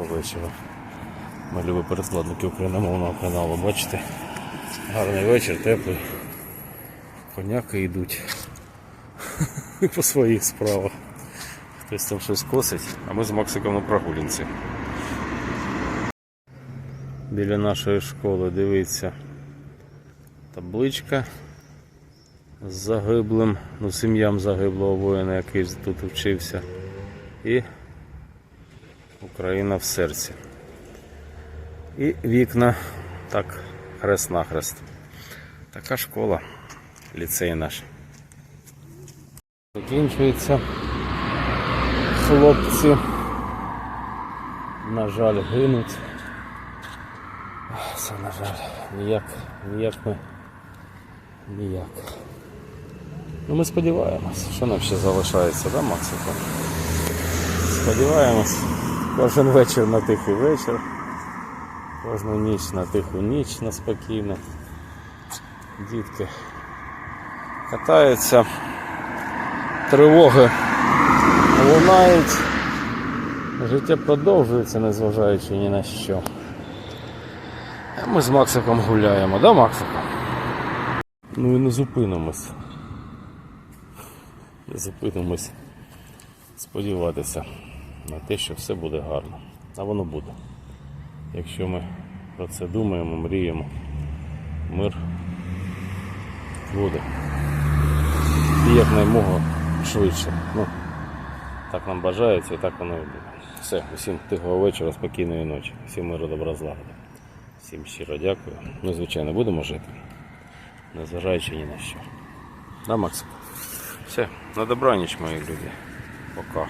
Доброго вечора. Ми любі перекладники україномовного каналу. Бачите? Гарний вечір, теплий. Коняки йдуть по своїх справах. Хтось там щось косить, а ми з Максиком на прогулянці. Біля нашої школи дивіться табличка з загиблим, ну сім'ям загиблого воїна, який тут вчився. І Україна в серці. І вікна, так, хрест-нахрест. Така школа, ліцей наш. Закінчується. Хлопці, на жаль, гинуть. Це, на жаль, ніяк, ніяк ми. Ніяк. Ну ми сподіваємось, що нам ще залишається, да, Максико? Сподіваємось, кожен вечір на тихий вечір, кожну ніч на тиху ніч, на спокійну. Дітки катаються, тривоги лунають, життя продовжується, незважаючи ні на що. А ми з Максиком гуляємо, да, Максико? Ну і не зупинимось. Не зупинимось сподіватися на те, що все буде гарно. А воно буде. Якщо ми про це думаємо, мріємо, мир буде. І якнаймога швидше. Ну, так нам бажається і так воно і буде. Все, усім тихого вечора, спокійної ночі, всім миру, добра злагоди. Всім щиро дякую. Ну, звичайно, будемо жити, незважаючи ні на що. Да, Максик? Все, на добраніч, мої люди. Пока.